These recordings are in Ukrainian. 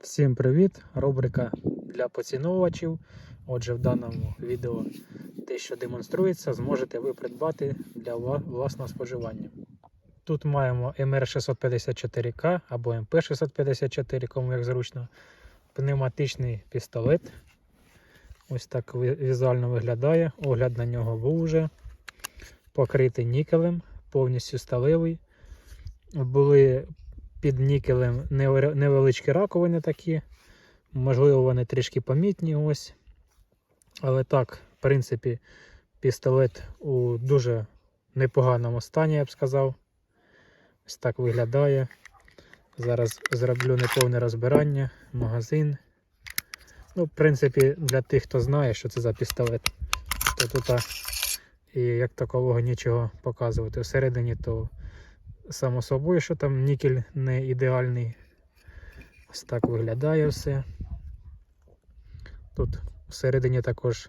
Всім привіт! Рубрика для поціновувачів. Отже, в даному відео те, що демонструється, зможете ви придбати для власного споживання. Тут маємо MR654К або MP654, кому як зручно. Пневматичний пістолет. Ось так візуально виглядає. Огляд на нього був уже. Покритий нікелем, повністю сталевий. Були під нікелем невеличкі раковини такі. Можливо, вони трішки помітні ось. Але так, в принципі, пістолет у дуже непоганому стані, я б сказав. Ось так виглядає. Зараз зроблю неповне розбирання, магазин. Ну, в принципі, для тих, хто знає, що це за пістолет, то тут і як такового нічого показувати. Всередині то само собою, що там нікель не ідеальний. Ось так виглядає все. Тут всередині також,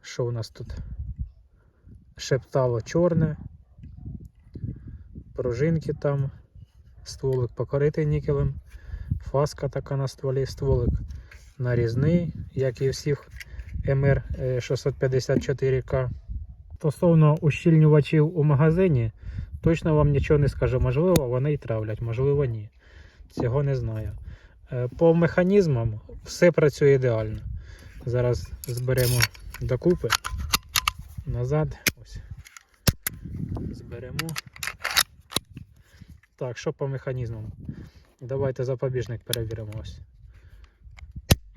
що у нас тут? Шептало чорне, пружинки там, стволик покоритий нікелем, фаска така на стволі, стволик нарізний, як і всіх МР 654К. Стосовно ущільнювачів у магазині, Точно вам нічого не скажу. Можливо, вони і травлять, можливо, ні. Цього не знаю. Е, По механізмам все працює ідеально. Зараз зберемо докупи. Назад. Ось. Зберемо. Так, що по механізмам? Давайте запобіжник перевіримо. Ось.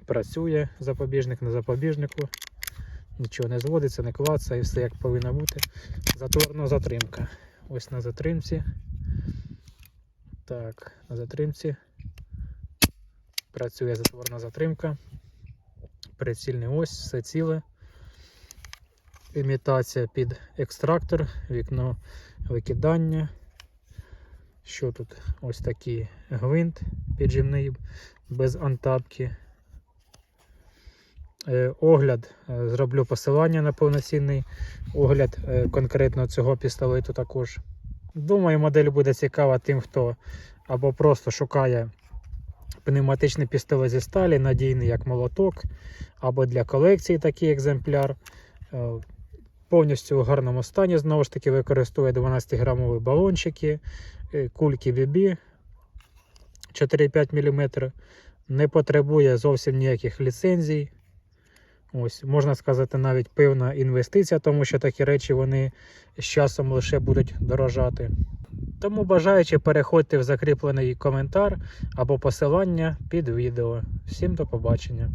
Працює запобіжник на запобіжнику. Нічого не зводиться, не клацає, все як повинно бути. Затворна затримка. Ось на затримці. Так, на затримці. Працює затворна затримка. Прицільний ось, все ціле. Імітація під екстрактор, вікно викидання. Що тут? Ось такий гвинт піджимний без антапки. Е, Огляд, е, зроблю посилання на повноцінний огляд е, конкретно цього пістолету також. Думаю, модель буде цікава тим, хто або просто шукає пневматичний пістолет зі сталі, надійний як молоток, або для колекції такий екземпляр. Повністю у гарному стані, знову ж таки, використовує 12-грамові балончики, кульки BB 4,5 мм. Не потребує зовсім ніяких ліцензій. Ось, можна сказати, навіть певна інвестиція, тому що такі речі вони з часом лише будуть дорожати. Тому бажаючи, переходьте в закріплений коментар або посилання під відео. Всім до побачення!